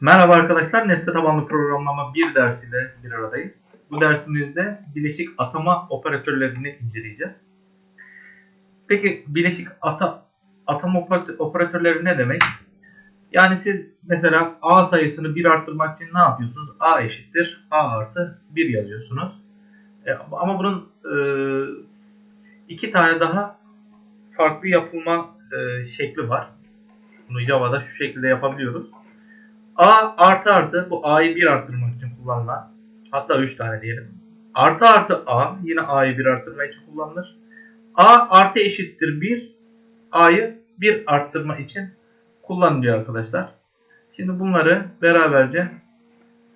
Merhaba arkadaşlar, nesne tabanlı programlama bir dersiyle bir aradayız. Bu dersimizde bileşik atama operatörlerini inceleyeceğiz. Peki bileşik ata, atama operat- operatörleri ne demek? Yani siz mesela a sayısını 1 arttırmak için ne yapıyorsunuz? a eşittir a artı 1 yazıyorsunuz. E, ama bunun e, iki tane daha farklı yapılma e, şekli var. Bunu Java'da şu şekilde yapabiliyoruz. A artı artı bu A'yı 1 arttırmak için kullanılan hatta 3 tane diyelim. Artı artı A yine A'yı 1 arttırmak için kullanılır. A artı eşittir 1 A'yı 1 arttırma için kullanılıyor arkadaşlar. Şimdi bunları beraberce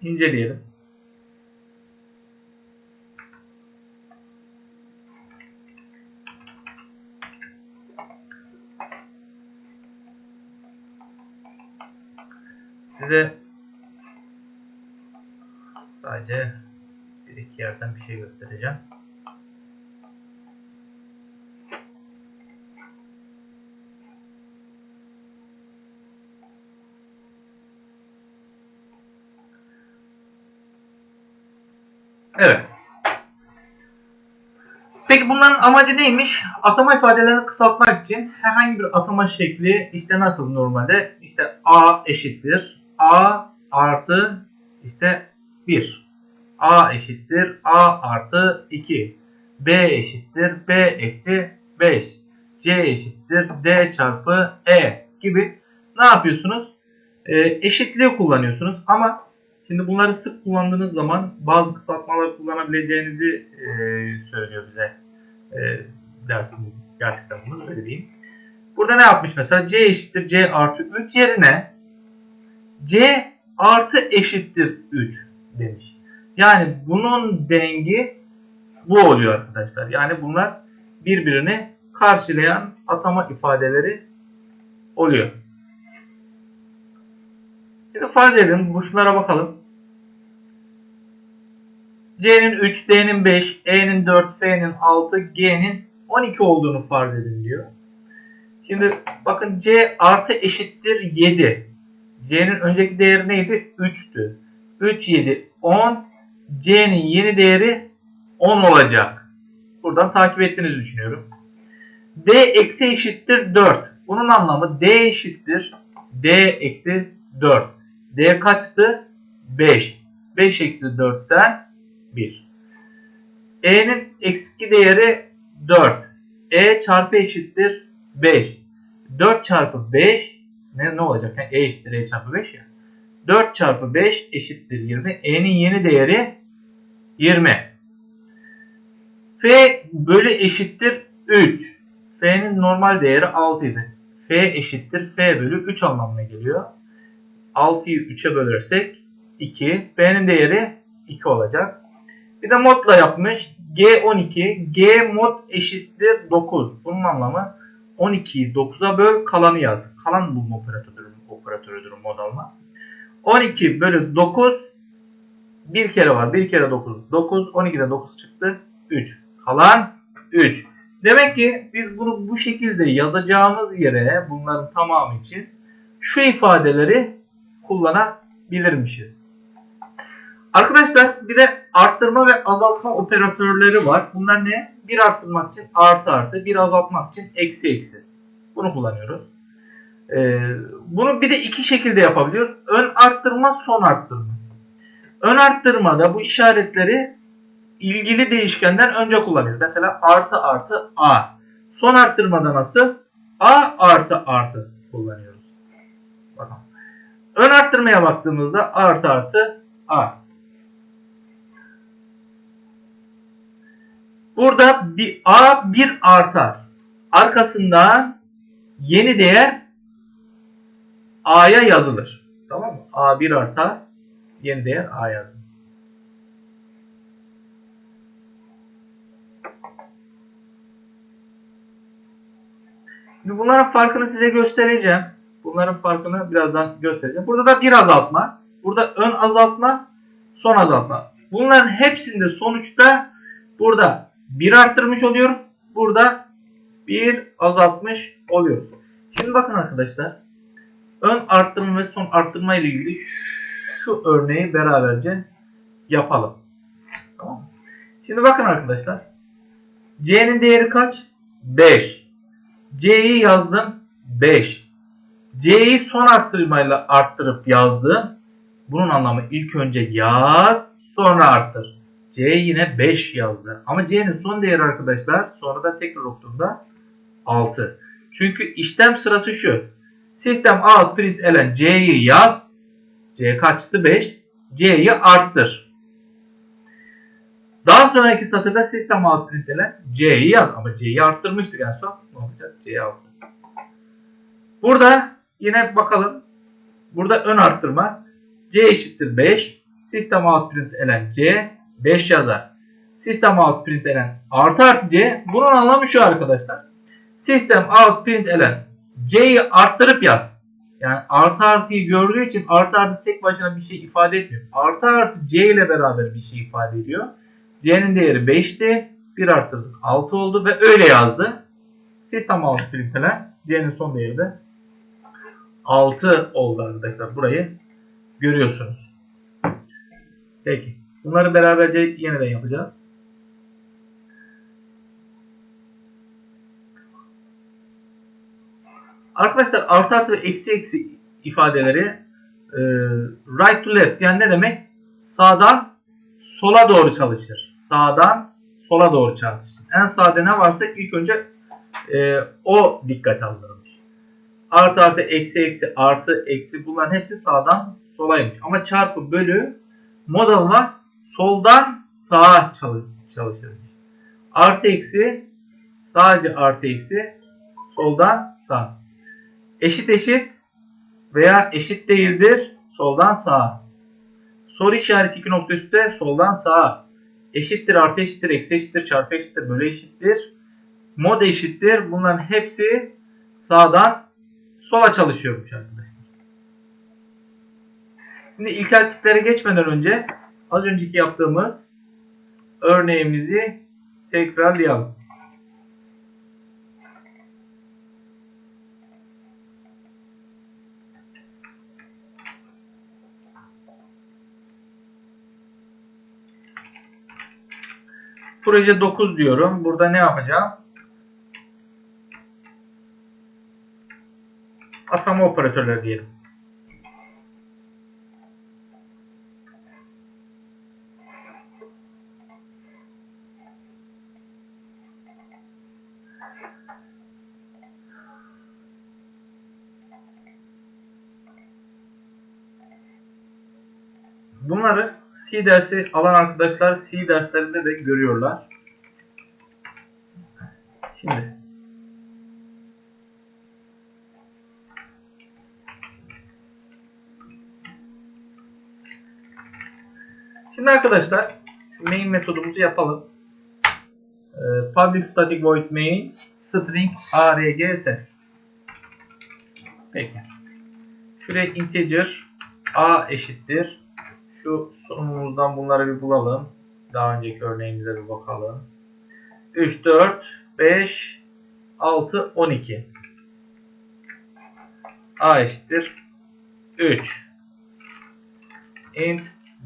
inceleyelim. Size sadece bir iki yerden bir şey göstereceğim. Evet. Peki bunların amacı neymiş? Atama ifadelerini kısaltmak için herhangi bir atama şekli işte nasıl normalde? İşte a eşittir a artı işte 1. a eşittir a artı 2. b eşittir b eksi 5. c eşittir d çarpı e gibi ne yapıyorsunuz? Ee, eşitliği kullanıyorsunuz ama Şimdi bunları sık kullandığınız zaman bazı kısaltmalar kullanabileceğinizi e, söylüyor bize e, dersimiz, ders kitabımız öyle. Burada ne yapmış mesela? C eşittir C artı 3 yerine C artı eşittir 3 demiş. Yani bunun dengi bu oluyor arkadaşlar. Yani bunlar birbirini karşılayan atama ifadeleri oluyor. Şimdi farz edin. Şunlara bakalım. C'nin 3, D'nin 5, E'nin 4, F'nin 6, G'nin 12 olduğunu farz edin diyor. Şimdi bakın C artı eşittir 7. C'nin önceki değeri neydi? 3'tü. 3, 7, 10. C'nin yeni değeri 10 olacak. Buradan takip ettiğinizi düşünüyorum. D eksi eşittir 4. Bunun anlamı D eşittir D eksi 4. D kaçtı? 5. 5 eksi 4'ten 1. E'nin eski değeri 4. E çarpı eşittir 5. 4 çarpı 5 ne, ne olacak? Yani e eşittir E çarpı 5 ya. 4 çarpı 5 eşittir 20. E'nin yeni değeri 20. F bölü eşittir 3. F'nin normal değeri 6 idi. F eşittir F bölü 3 anlamına geliyor. 6'yı 3'e bölersek 2. F'nin değeri 2 olacak. Bir de modla yapmış. G12. G mod eşittir 9. Bunun anlamı 12'yi 9'a böl kalanı yaz. Kalan bulma operatörüdür, operatörüdür mod alma. 12 bölü 9 bir kere var. Bir kere 9. 9. 12'de 9 çıktı. 3. Kalan 3. Demek ki biz bunu bu şekilde yazacağımız yere bunların tamamı için şu ifadeleri kullanabilirmişiz. Arkadaşlar bir de arttırma ve azaltma operatörleri var. Bunlar ne? Bir arttırmak için artı artı, bir azaltmak için eksi eksi. Bunu kullanıyoruz. Ee, bunu bir de iki şekilde yapabiliyoruz. Ön arttırma, son arttırma. Ön arttırmada bu işaretleri ilgili değişkenden önce kullanıyoruz. Mesela artı artı a. Son arttırmada nasıl? a artı artı kullanıyoruz. Bakın. Ön arttırmaya baktığımızda artı artı a. Burada bir A bir artar. Arkasından yeni değer A'ya yazılır. Tamam mı? A bir artar. Yeni değer A yazılır. Şimdi bunların farkını size göstereceğim. Bunların farkını birazdan göstereceğim. Burada da bir azaltma. Burada ön azaltma, son azaltma. Bunların hepsinde sonuçta burada 1 arttırmış oluyoruz. Burada 1 azaltmış oluyoruz. Şimdi bakın arkadaşlar. ön arttırma ve son arttırma ile ilgili şu örneği beraberce yapalım. Tamam mı? Şimdi bakın arkadaşlar. C'nin değeri kaç? 5. C'yi yazdım 5. C'yi son arttırmayla arttırıp yazdım. Bunun anlamı ilk önce yaz sonra arttır. C yine 5 yazdı. Ama C'nin son değeri arkadaşlar sonra da tekrar okuduğumda 6. Çünkü işlem sırası şu. Sistem out print elen C'yi yaz. C kaçtı? 5. C'yi arttır. Daha sonraki satırda sistem out print elen C'yi yaz. Ama C'yi arttırmıştık en son. Ne olacak? C'yi 6. Burada yine bakalım. Burada ön arttırma. C eşittir 5. System out print elen C 5 yazar. System out print elen artı artı C. Bunun anlamı şu arkadaşlar. System out print elen C'yi arttırıp yaz. Yani artı artıyı gördüğü için artı artı tek başına bir şey ifade etmiyor. Artı artı C ile beraber bir şey ifade ediyor. C'nin değeri 5'ti. 1 arttırdık 6 oldu ve öyle yazdı. System out print elen C'nin son değeri de 6 oldu arkadaşlar. Burayı görüyorsunuz. Peki. Bunları beraberce yeniden yapacağız. Arkadaşlar artı artı ve eksi eksi ifadeleri e, right to left yani ne demek? Sağdan sola doğru çalışır. Sağdan sola doğru çalışır. En sağda ne varsa ilk önce e, o dikkat alınır. Artı artı eksi eksi artı eksi bunların hepsi sağdan solaymış. Ama çarpı bölü model var soldan sağa çalış çalışırmış. Artı eksi sadece artı eksi soldan sağ. Eşit eşit veya eşit değildir soldan sağa. Soru işareti iki nokta üstte soldan sağa. Eşittir artı eşittir eksi eşittir çarpı eşittir bölü eşittir. Mod eşittir. Bunların hepsi sağdan sola çalışıyormuş arkadaşlar. Şimdi ilkel tiplere geçmeden önce az önceki yaptığımız örneğimizi tekrarlayalım. Proje 9 diyorum. Burada ne yapacağım? Atama operatörleri diyelim. Bunları C dersi alan arkadaşlar C derslerinde de görüyorlar. Şimdi Şimdi arkadaşlar main metodumuzu yapalım. Public static void main string args Peki. Şuraya integer a eşittir. Şu sunumumuzdan bunları bir bulalım. Daha önceki örneğimize bir bakalım. 3, 4, 5, 6, 12. A eşittir 3. int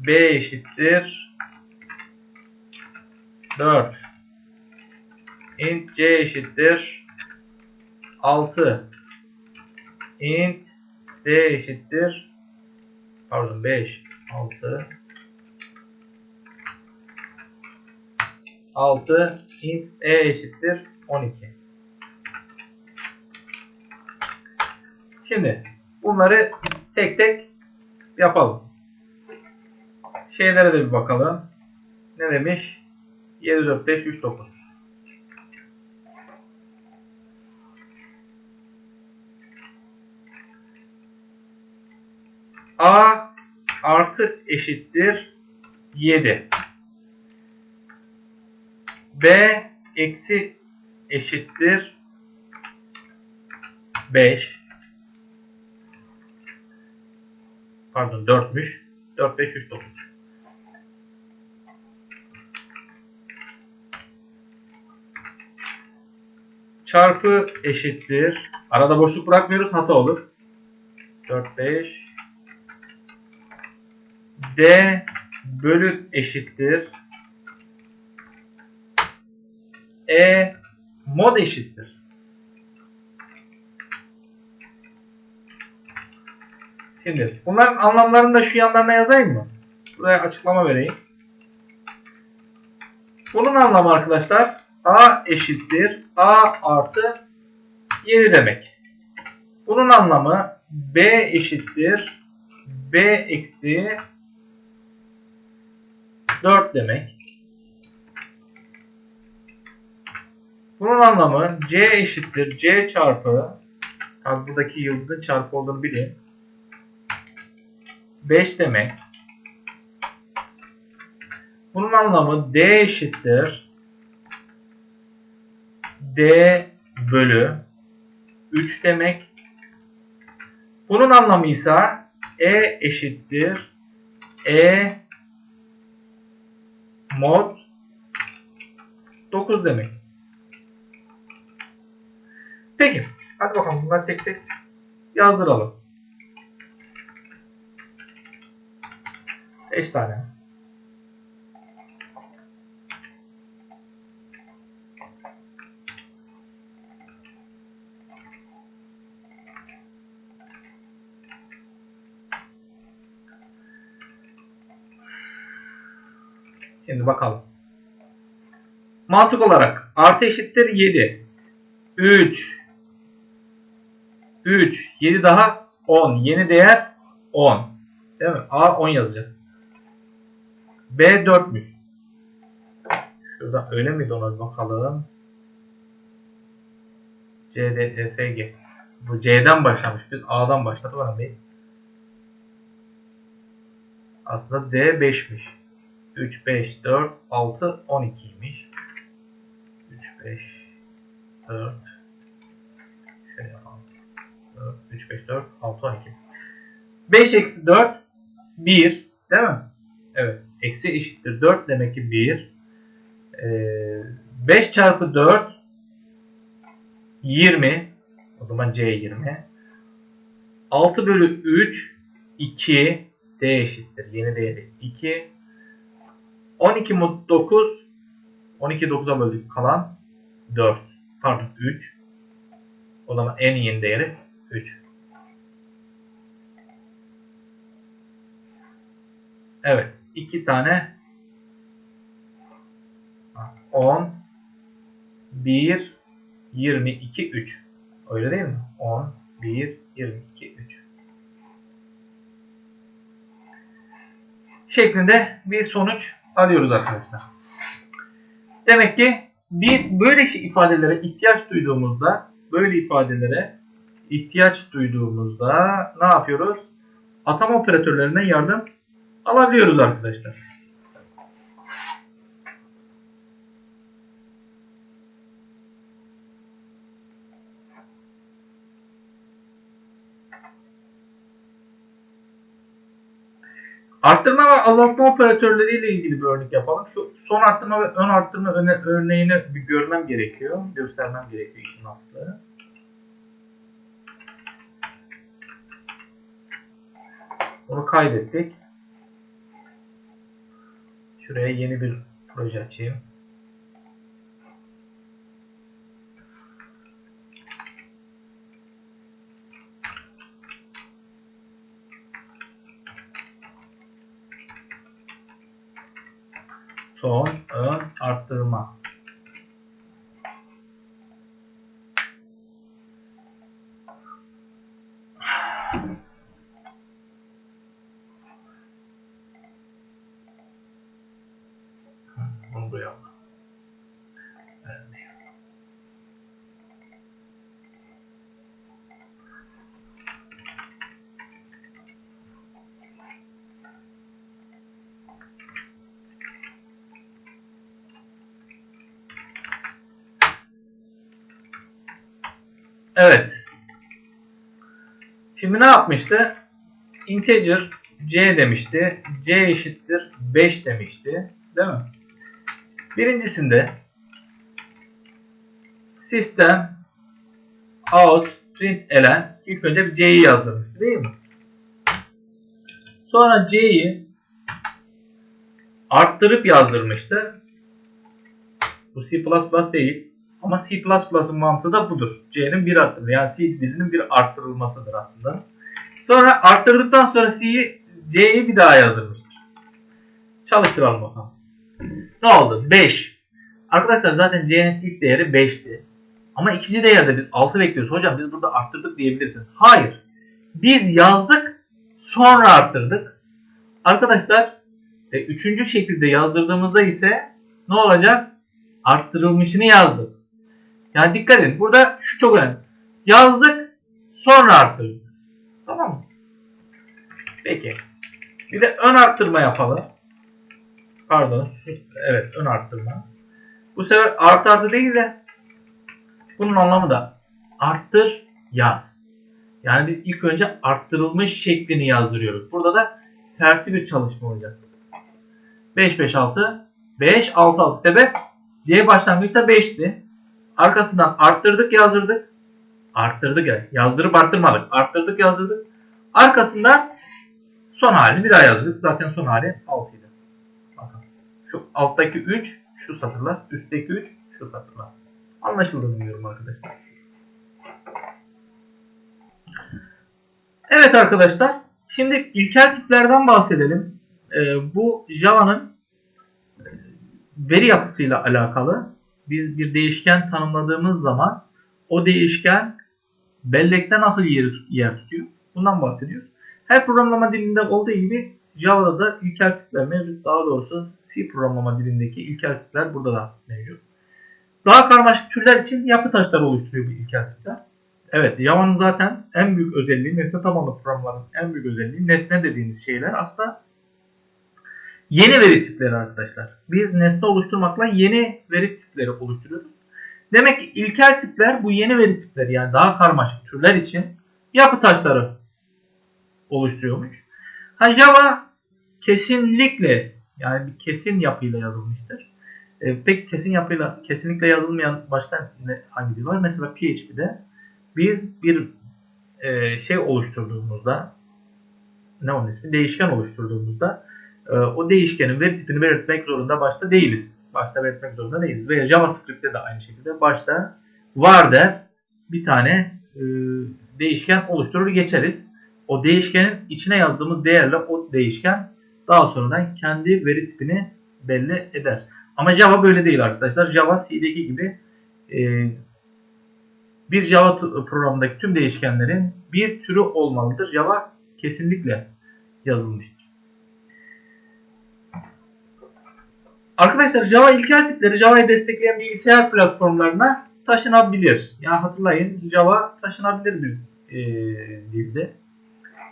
b eşittir 4. int c eşittir 6. int d eşittir pardon 5 6 6 int e eşittir 12. Şimdi bunları tek tek yapalım. Şeylere de bir bakalım. Ne demiş? 7 4 5 3 9. A artı eşittir 7. B eksi eşittir 5. Pardon 4'müş. 4, 5, 3, 9. Çarpı eşittir. Arada boşluk bırakmıyoruz hata olur. 4, 5. D bölü eşittir. E mod eşittir. Şimdi bunların anlamlarını da şu yanlarına yazayım mı? Buraya açıklama vereyim. Bunun anlamı arkadaşlar A eşittir A artı 7 demek. Bunun anlamı B eşittir B eksi 4 demek. Bunun anlamı C eşittir C çarpı tabi buradaki yıldızın çarpı olduğunu bilin. 5 demek. Bunun anlamı D eşittir D bölü 3 demek. Bunun anlamı ise E eşittir E mod 9 demek. Peki. Hadi bakalım bunları tek tek yazdıralım. 5 tane. Şimdi bakalım. Mantık olarak artı eşittir 7. 3 3 7 daha 10. Yeni değer 10. Değil mi? A 10 yazacak. B 4'müş. Şurada öyle miydi ona bakalım. C, D, E, F, G. Bu C'den başlamış. Biz A'dan başladık. Aslında D 5'miş. 3, 5, 4, 6, 12'ymiş. 3, 5, 4. Şöyle yapalım. 4, 3, 5, 4, 6, 12. 5 eksi 4, 1. Değil mi? Evet. Eksi eşittir 4 demek ki 1. Ee, 5 çarpı 4 20. O zaman C 20. 6 bölü 3 2 D eşittir. Yeni değeri 2. 12 mod 9 12 9'a böldük kalan 4 pardon 3 o zaman en yeni değeri 3 Evet 2 tane. 10 1 22 3 öyle değil mi? 10 1 22 3 şeklinde bir sonuç alıyoruz arkadaşlar. Demek ki biz böyle şey ifadelere ihtiyaç duyduğumuzda böyle ifadelere ihtiyaç duyduğumuzda ne yapıyoruz? Atama operatörlerinden yardım alabiliyoruz arkadaşlar. Arttırma ve azaltma operatörleriyle ilgili bir örnek yapalım. Şu son arttırma ve ön arttırma örneğini bir görmem gerekiyor. Göstermem gerekiyor işin aslı. Onu kaydettik. Şuraya yeni bir proje açayım. Son, ön, arttırma. Evet. Şimdi ne yapmıştı? Integer c demişti. c eşittir 5 demişti. Değil mi? Birincisinde system out print elen ilk önce c'yi yazdırmıştı değil mi? Sonra C'yi arttırıp yazdırmıştı. Bu C++ değil. Ama C++'ın mantığı da budur. C'nin bir arttırma. Yani C dilinin bir arttırılmasıdır aslında. Sonra arttırdıktan sonra C'yi C'yi bir daha yazdırmıştır. Çalıştıralım bakalım. Ne oldu? 5. Arkadaşlar zaten C'nin ilk değeri 5'ti. Ama ikinci değerde biz 6 bekliyoruz. Hocam biz burada arttırdık diyebilirsiniz. Hayır. Biz yazdık sonra arttırdık. Arkadaşlar e, üçüncü şekilde yazdırdığımızda ise ne olacak? Arttırılmışını yazdık. Yani dikkat edin. Burada şu çok önemli. Yazdık sonra arttırdık. Tamam mı? Peki. Bir de ön arttırma yapalım. Pardon. Evet ön arttırma. Bu sefer artı artı değil de bunun anlamı da arttır yaz. Yani biz ilk önce arttırılmış şeklini yazdırıyoruz. Burada da tersi bir çalışma olacak. 5 5 6 5 6 6 sebep C başlangıçta 5'ti. Arkasından arttırdık yazdırdık. Arttırdık yani. Yazdırıp arttırmadık. Arttırdık yazdırdık. Arkasından son halini bir daha yazdık. Zaten son hali 6 idi. Bakın. Şu alttaki 3 şu satırlar. Üstteki 3 şu satırlar. Anlaşıldığını umuyorum arkadaşlar. Evet arkadaşlar. Şimdi ilkel tiplerden bahsedelim. Ee, bu Java'nın e, veri yapısıyla alakalı. Biz bir değişken tanımladığımız zaman o değişken bellekte nasıl yer, yer tutuyor? Bundan bahsediyoruz. Her programlama dilinde olduğu gibi Java'da da ilkel tipler mevcut. Daha doğrusu C programlama dilindeki ilkel tipler burada da mevcut. Daha karmaşık türler için yapı taşları oluşturuyor bu ilkel tipler. Evet Java'nın zaten en büyük özelliği nesne tabanlı programların en büyük özelliği nesne dediğimiz şeyler aslında yeni veri tipleri arkadaşlar. Biz nesne oluşturmakla yeni veri tipleri oluşturuyoruz. Demek ki ilkel tipler bu yeni veri tipleri yani daha karmaşık türler için yapı taşları oluşturuyormuş. Ha Java kesinlikle yani bir kesin yapıyla yazılmıştır. E, peki kesin yapıyla kesinlikle yazılmayan başka ne, hangi dil var? Mesela PHP'de biz bir e, şey oluşturduğumuzda ne onun ismi? Değişken oluşturduğumuzda o değişkenin veri tipini belirtmek zorunda başta değiliz. Başta belirtmek zorunda değiliz. Veya JavaScript'te de aynı şekilde başta var der bir tane e, değişken oluşturur geçeriz. O değişkenin içine yazdığımız değerle o değişken daha sonradan kendi veri tipini belli eder. Ama Java böyle değil arkadaşlar. Java C'deki gibi e, bir Java programındaki tüm değişkenlerin bir türü olmalıdır. Java kesinlikle yazılmıştır. Arkadaşlar Java ilkel tipleri Java'yı destekleyen bilgisayar platformlarına taşınabilir. Yani hatırlayın Java taşınabilir bir e, dilde.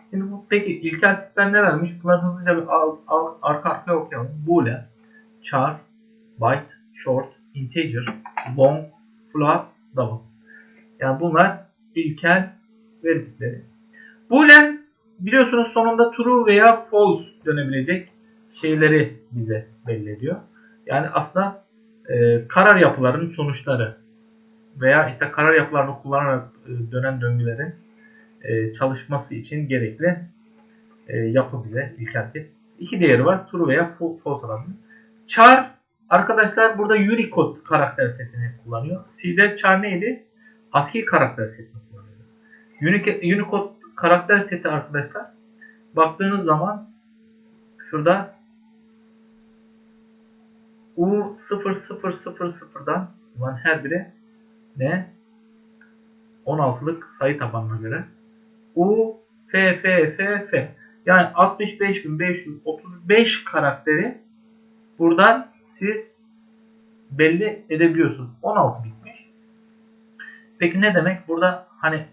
Şimdi bu peki ilkel tipler nelermiş? Bunları hızlıca bir al, al, arka arkaya okuyalım. Boolean, char, byte, short, integer, long, float, double. Yani bunlar ilkel veri tipleri. Boolean biliyorsunuz sonunda true veya false dönebilecek şeyleri bize belli ediyor. Yani aslında e, karar yapılarının sonuçları veya işte karar yapılarını kullanarak e, dönen döngülerin e, çalışması için gerekli e, yapı bize ilkel tip. İki değeri var. True veya false olabilir. Char arkadaşlar burada Unicode karakter setini kullanıyor. C'de char neydi? ASCII karakter setini kullanıyor. Unicode karakter seti arkadaşlar baktığınız zaman şurada U0000'dan olan her biri ne? 16'lık sayı tabanına göre U F F F F yani 65535 karakteri buradan siz belli edebiliyorsunuz. 16 bitmiş. Peki ne demek? Burada hani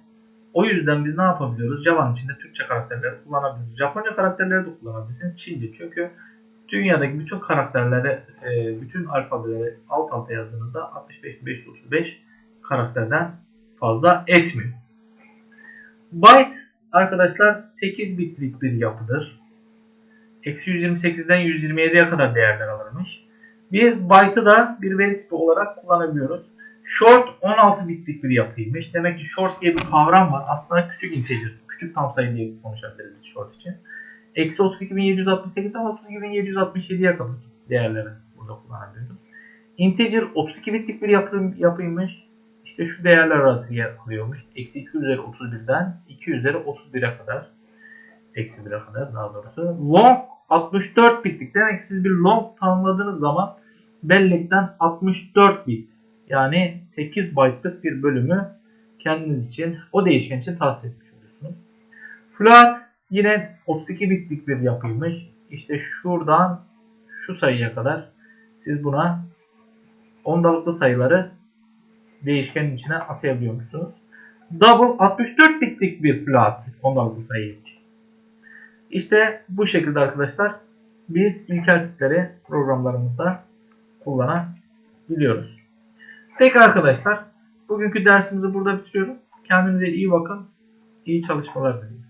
o yüzden biz ne yapabiliyoruz? Java'nın içinde Türkçe karakterleri kullanabiliyoruz. Japonca karakterleri de kullanabilirsiniz. Çince çünkü dünyadaki bütün karakterleri, e, bütün alfabeleri alt alta yazdığınızda 65535 karakterden fazla etmiyor. Byte arkadaşlar 8 bitlik bir yapıdır. Eksi 128'den 127'ye kadar değerler alırmış. Biz byte'ı da bir veri tipi olarak kullanabiliyoruz. Short 16 bitlik bir yapıymış. Demek ki short diye bir kavram var. Aslında küçük integer, küçük tam sayı diye konuşabiliriz short için. Eksi 32.768'den 32.767'ye kadar değerleri burada kullanabiliyoruz. Integer 32 bitlik bir yapı, yapıymış. İşte şu değerler arası yer alıyormuş. Eksi 2 üzeri 31'den 2 üzeri 31'e kadar. Eksi 1'e kadar daha doğrusu. Long 64 bitlik. Demek siz bir long tanımladığınız zaman bellekten 64 bit yani 8 byte'lık bir bölümü kendiniz için o değişken için tahsis etmiş oluyorsunuz. Float yine 32 bitlik bir yapıymış. İşte şuradan şu sayıya kadar siz buna ondalıklı sayıları değişkenin içine atayabiliyormuşsunuz. Double 64 bitlik bir float ondalıklı sayıymış. İşte bu şekilde arkadaşlar biz ilkel tipleri programlarımızda kullanabiliyoruz. Peki arkadaşlar bugünkü dersimizi burada bitiriyorum. Kendinize iyi bakın. İyi çalışmalar diliyorum.